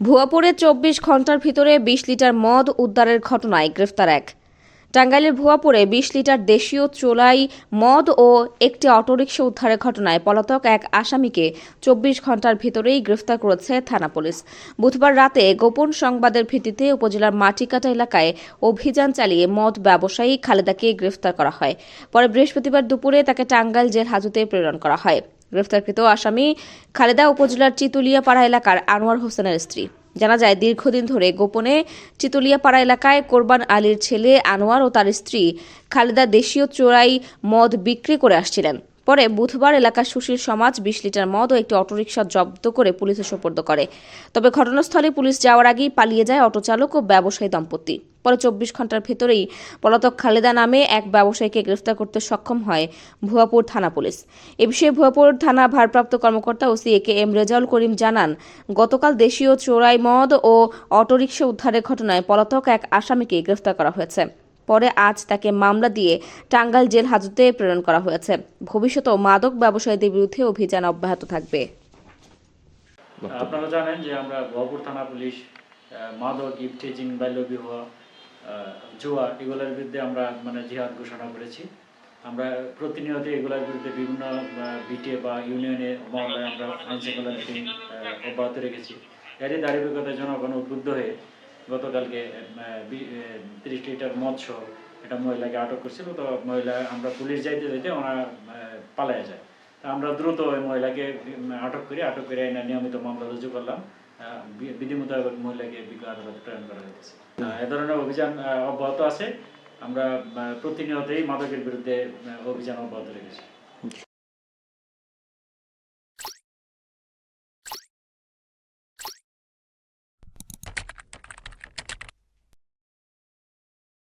ভুয়াপুরে চব্বিশ ঘণ্টার ভিতরে বিশ লিটার মদ উদ্ধারের ঘটনায় গ্রেফতার এক। টাঙ্গাইলের ভুয়াপুরে বিশ লিটার দেশীয় চোলাই মদ ও একটি অটোরিকশা উদ্ধারের ঘটনায় পলাতক এক আসামিকে চব্বিশ ঘণ্টার ভিতরেই গ্রেফতার করেছে থানা পুলিশ। বুধবার রাতে গোপন সংবাদের ভিত্তিতে উপজেলার মাটিকাটা এলাকায় অভিযান চালিয়ে মদ ব্যবসায়ী খালেদাকে গ্রেফতার করা হয়। পরে বৃহস্পতিবার দুপুরে তাকে টাঙ্গাইল জেল হাজতে প্রেরণ করা হয়। গ্রেফতারকৃত আসামি খালেদা উপজেলার চিতুলিয়াপাড়া এলাকার আনোয়ার হোসেনের স্ত্রী। জানা যায়, দীর্ঘদিন ধরে গোপনে চিতুলিয়াপাড়া এলাকায় কোরবান আলীর ছেলে আনোয়ার ও তার স্ত্রী খালেদা দেশীয় চোরাই মদ বিক্রি করে আসছিলেন। পরে বুধবার এলাকার সুশীল সমাজ, বিশ লিটার মদ ও একটি অটোরিকশা জব্দ করে পুলিশে সোপর্দ করে। তবে ঘটনাস্থলে পুলিশ যাওয়ার আগেই পালিয়ে যায় অটোচালক ও ব্যবসায়ী দম্পতি। পরে চব্বিশ ঘণ্টার ভেতরেই পলাতক খালেদা নামে এক ব্যবসায়ীকে গ্রেফতার করতে সক্ষম হয় ভুয়াপুর থানা পুলিশ। এ বিষয়ে ভুয়াপুর থানা ভারপ্রাপ্ত কর্মকর্তা OC A K M Rezaul Karim জানান, গতকাল দেশীয় চোরাই মদ ও অটোরিকশা উদ্ধারের ঘটনায় পলাতক এক আসামিকে গ্রেফতার করা হয়েছে। পরে আজ তাকে মামলা দিয়ে টাঙ্গাইল জেল হাজতে প্রেরণ করা হয়েছে। ভবিষ্যতেও মাদক ব্যবসায়ীদের বিরুদ্ধে অভিযান অব্যাহত থাকবে। আপনারা জানেন যে আমরা ভরপুর থানা পুলিশ মাদক, ইফটেজিং, বাল্যবিবাহ জুয়া এগুলোর বিরুদ্ধে আমরা মানে জিহাদ ঘোষণা করেছি। আমরা প্রতিনিয়ত এগুলোর বিরুদ্ধে বিভিন্ন বিটিএ বা ইউনিয়নে মহল্লায় আমরা আইন শৃঙ্খলা অব্যাহত রেখেছি। এরই ধারাবাহিকতার জনগণ উদ্বুদ্ধ হয়ে গতকালকে তিরিশ লিটার মদ সহ একটা মহিলাকে আটক করছিল। তো মহিলা, আমরা পুলিশ যাইতে যাইতে ওনারা পালায় যায়। তা আমরা দ্রুত ওই মহিলাকে আটক করি। আটক করে এনে নিয়মিত মামলা রুজু করলাম। বিধি মোতাবেক মহিলাকে বিজ্ঞ আদালতে প্রেরণ করা হয়েছে এ ধরনের অভিযান অব্যাহত আছে। আমরা প্রতিনিয়তই মাদকের বিরুদ্ধে অভিযান অব্যাহত রেখেছি।